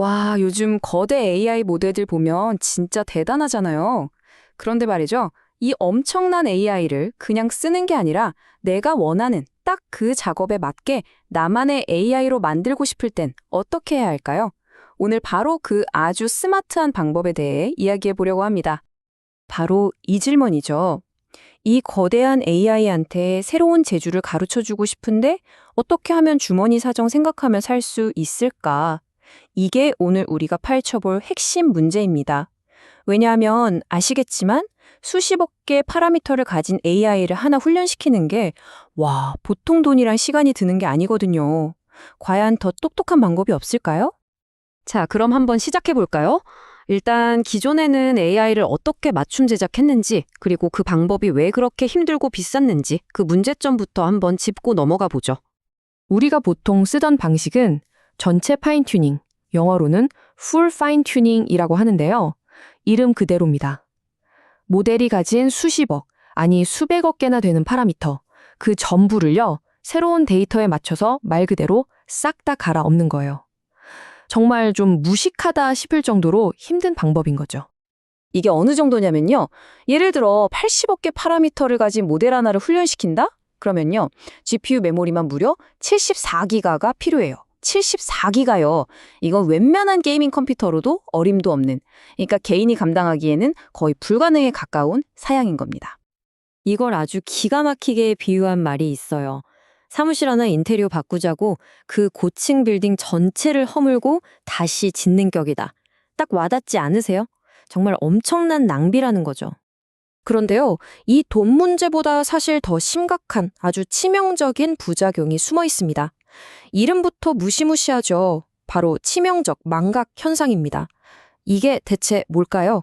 와, 요즘 거대 AI 모델들 보면 진짜 대단하잖아요. 그런데 말이죠. 이 엄청난 AI를 그냥 쓰는 게 아니라 내가 원하는 딱 그 작업에 맞게 나만의 AI로 만들고 싶을 땐 어떻게 해야 할까요? 오늘 바로 그 아주 스마트한 방법에 대해 이야기해 보려고 합니다. 바로 이 질문이죠. 이 거대한 AI한테 새로운 재주를 가르쳐 주고 싶은데 어떻게 하면 주머니 사정 생각하며 살 수 있을까? 이게 오늘 우리가 파헤쳐볼 핵심 문제입니다. 왜냐하면 아시겠지만 수십억 개 파라미터를 가진 AI를 하나 훈련시키는 게, 와, 보통 돈이랑 시간이 드는 게 아니거든요. 과연 더 똑똑한 방법이 없을까요? 자, 그럼 한번 시작해 볼까요? 일단 기존에는 AI를 어떻게 맞춤 제작했는지, 그리고 그 방법이 왜 그렇게 힘들고 비쌌는지 그 문제점부터 한번 짚고 넘어가 보죠. 우리가 보통 쓰던 방식은 전체 파인 튜닝, 영어로는 풀 파인 튜닝이라고 하는데요. 이름 그대로입니다. 모델이 가진 수십억, 아니 수백억 개나 되는 파라미터, 그 전부를요, 새로운 데이터에 맞춰서 말 그대로 싹 다 갈아엎는 거예요. 정말 좀 무식하다 싶을 정도로 힘든 방법인 거죠. 이게 어느 정도냐면요. 예를 들어 80억 개 파라미터를 가진 모델 하나를 훈련시킨다? 그러면요. GPU 메모리만 무려 74기가가 필요해요. 74기가요. 이건 웬만한 게이밍 컴퓨터로도 어림도 없는, 그러니까 개인이 감당하기에는 거의 불가능에 가까운 사양인 겁니다. 이걸 아주 기가 막히게 비유한 말이 있어요. 사무실 하나 인테리어 바꾸자고 그 고층 빌딩 전체를 허물고 다시 짓는 격이다. 딱 와닿지 않으세요? 정말 엄청난 낭비라는 거죠. 그런데요, 이 돈 문제보다 사실 더 심각한 아주 치명적인 부작용이 숨어 있습니다. 이름부터 무시무시하죠. 바로 치명적 망각 현상입니다. 이게 대체 뭘까요?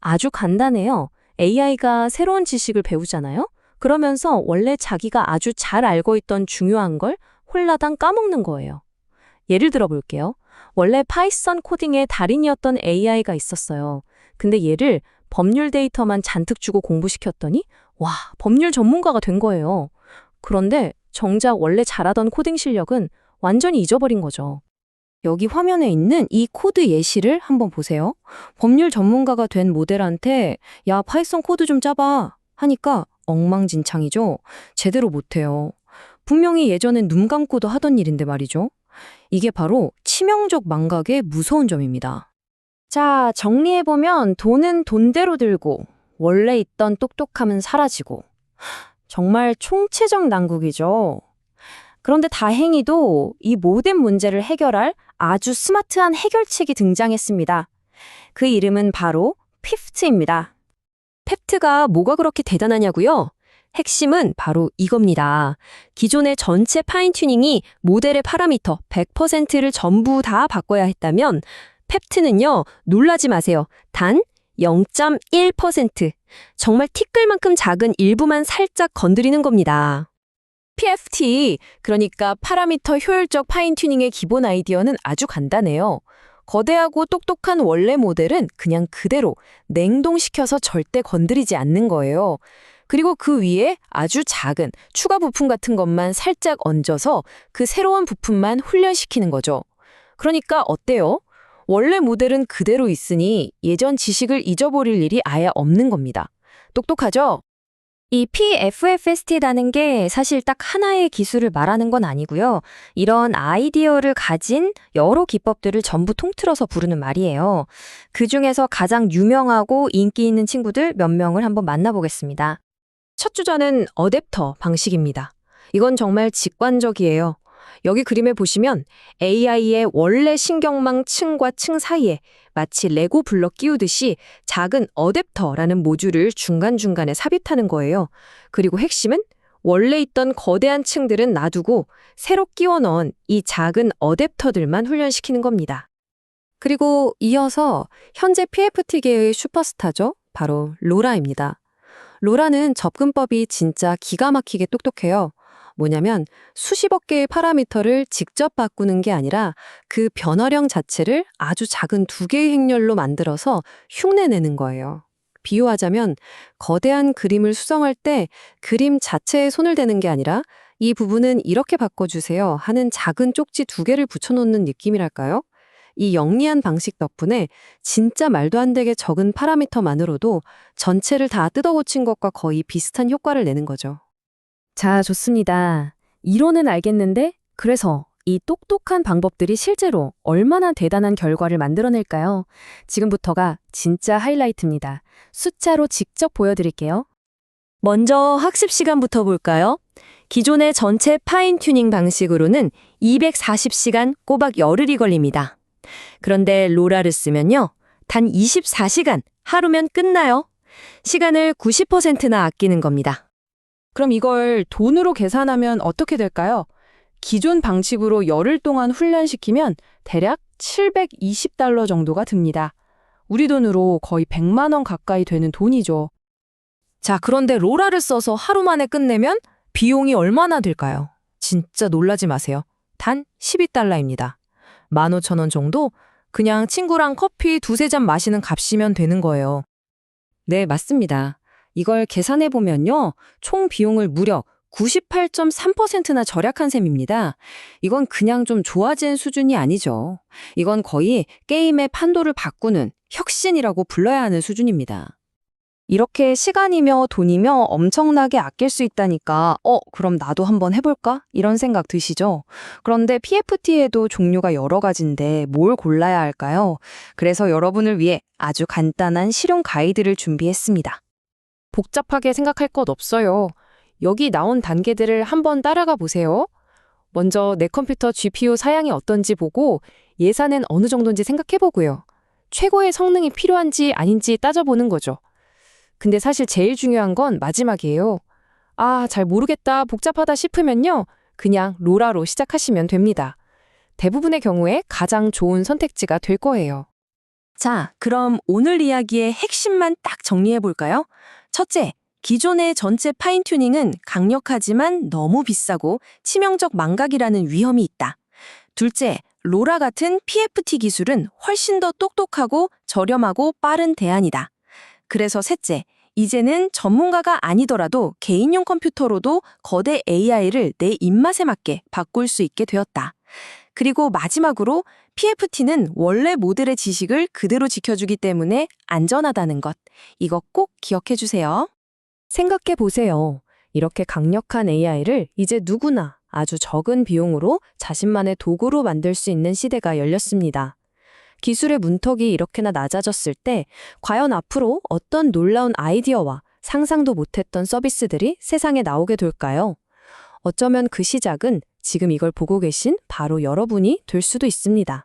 아주 간단해요. AI가 새로운 지식을 배우잖아요? 그러면서 원래 자기가 아주 잘 알고 있던 중요한 걸 홀라당 까먹는 거예요. 예를 들어 볼게요. 원래 파이썬 코딩의 달인이었던 AI가 있었어요. 근데 얘를 법률 데이터만 잔뜩 주고 공부시켰더니 와, 법률 전문가가 된 거예요. 그런데 정작 원래 잘하던 코딩 실력은 완전히 잊어버린 거죠. 여기 화면에 있는 이 코드 예시를 한번 보세요. 법률 전문가가 된 모델한테 야, 파이썬 코드 좀 짜봐 하니까 엉망진창이죠. 제대로 못해요. 분명히 예전엔 눈 감고도 하던 일인데 말이죠. 이게 바로 치명적 망각의 무서운 점입니다. 자, 정리해보면 돈은 돈대로 들고 원래 있던 똑똑함은 사라지고 정말 총체적 난국이죠. 그런데 다행히도 이 모든 문제를 해결할 아주 스마트한 해결책이 등장했습니다. 그 이름은 바로 피프트입니다. 펩트가 뭐가 그렇게 대단하냐고요? 핵심은 바로 이겁니다. 기존의 전체 파인튜닝이 모델의 파라미터 100%를 전부 다 바꿔야 했다면 펩트는요, 놀라지 마세요. 단 0.1%. 정말 티끌만큼 작은 일부만 살짝 건드리는 겁니다. PFT, 그러니까 파라미터 효율적 파인튜닝의 기본 아이디어는 아주 간단해요. 거대하고 똑똑한 원래 모델은 그냥 그대로 냉동시켜서 절대 건드리지 않는 거예요. 그리고 그 위에 아주 작은 추가 부품 같은 것만 살짝 얹어서 그 새로운 부품만 훈련시키는 거죠. 그러니까 어때요? 원래 모델은 그대로 있으니 예전 지식을 잊어버릴 일이 아예 없는 겁니다. 똑똑하죠? 이 PFFST라는 게 사실 딱 하나의 기술을 말하는 건 아니고요. 이런 아이디어를 가진 여러 기법들을 전부 통틀어서 부르는 말이에요. 그 중에서 가장 유명하고 인기 있는 친구들 몇 명을 한번 만나보겠습니다. 첫 주자는 어댑터 방식입니다. 이건 정말 직관적이에요. 여기 그림에 보시면 AI의 원래 신경망 층과 층 사이에 마치 레고 블럭 끼우듯이 작은 어댑터라는 모듈을 중간중간에 삽입하는 거예요. 그리고 핵심은 원래 있던 거대한 층들은 놔두고 새로 끼워 넣은 이 작은 어댑터들만 훈련시키는 겁니다. 그리고 이어서 현재 PFT계의 슈퍼스타죠. 바로 로라입니다. 로라는 접근법이 진짜 기가 막히게 똑똑해요. 뭐냐면 수십억 개의 파라미터를 직접 바꾸는 게 아니라 그 변화령 자체를 아주 작은 두 개의 행렬로 만들어서 흉내내는 거예요. 비유하자면 거대한 그림을 수정할 때 그림 자체에 손을 대는 게 아니라 이 부분은 이렇게 바꿔주세요 하는 작은 쪽지 두 개를 붙여놓는 느낌이랄까요? 이 영리한 방식 덕분에 진짜 말도 안 되게 적은 파라미터만으로도 전체를 다 뜯어고친 것과 거의 비슷한 효과를 내는 거죠. 자, 좋습니다. 이론은 알겠는데, 그래서 이 똑똑한 방법들이 실제로 얼마나 대단한 결과를 만들어낼까요? 지금부터가 진짜 하이라이트입니다. 숫자로 직접 보여드릴게요. 먼저 학습 시간부터 볼까요? 기존의 전체 파인 튜닝 방식으로는 240시간 꼬박 열흘이 걸립니다. 그런데 로라를 쓰면요. 단 24시간 하루면 끝나요. 시간을 90%나 아끼는 겁니다. 그럼 이걸 돈으로 계산하면 어떻게 될까요? 기존 방식으로 열흘 동안 훈련시키면 대략 720달러 정도가 듭니다. 우리 돈으로 거의 100만 원 가까이 되는 돈이죠. 자, 그런데 로라를 써서 하루 만에 끝내면 비용이 얼마나 들까요? 진짜 놀라지 마세요. 단 12달러입니다. 15,000원 정도? 그냥 친구랑 커피 두세 잔 마시는 값이면 되는 거예요. 네, 맞습니다. 이걸 계산해 보면요. 총 비용을 무려 98.3%나 절약한 셈입니다. 이건 그냥 좀 좋아진 수준이 아니죠. 이건 거의 게임의 판도를 바꾸는 혁신이라고 불러야 하는 수준입니다. 이렇게 시간이며 돈이며 엄청나게 아낄 수 있다니까, 어, 그럼 나도 한번 해볼까? 이런 생각 드시죠? 그런데 PFT에도 종류가 여러 가지인데 뭘 골라야 할까요? 그래서 여러분을 위해 아주 간단한 실용 가이드를 준비했습니다. 복잡하게 생각할 것 없어요. 여기 나온 단계들을 한번 따라가 보세요. 먼저 내 컴퓨터 GPU 사양이 어떤지 보고 예산은 어느 정도인지 생각해 보고요. 최고의 성능이 필요한지 아닌지 따져보는 거죠. 근데 사실 제일 중요한 건 마지막이에요. 아, 잘 모르겠다, 복잡하다 싶으면요. 그냥 로라로 시작하시면 됩니다. 대부분의 경우에 가장 좋은 선택지가 될 거예요. 자, 그럼 오늘 이야기의 핵심만 딱 정리해 볼까요? 첫째, 기존의 전체 파인튜닝은 강력하지만 너무 비싸고 치명적 망각이라는 위험이 있다. 둘째, 로라 같은 PFT 기술은 훨씬 더 똑똑하고 저렴하고 빠른 대안이다. 그래서 셋째, 이제는 전문가가 아니더라도 개인용 컴퓨터로도 거대 AI를 내 입맛에 맞게 바꿀 수 있게 되었다. 그리고 마지막으로 PFT는 원래 모델의 지식을 그대로 지켜주기 때문에 안전하다는 것. 이거 꼭 기억해 주세요. 생각해 보세요. 이렇게 강력한 AI를 이제 누구나 아주 적은 비용으로 자신만의 도구로 만들 수 있는 시대가 열렸습니다. 기술의 문턱이 이렇게나 낮아졌을 때 과연 앞으로 어떤 놀라운 아이디어와 상상도 못했던 서비스들이 세상에 나오게 될까요? 어쩌면 그 시작은 지금 이걸 보고 계신 바로 여러분이 될 수도 있습니다.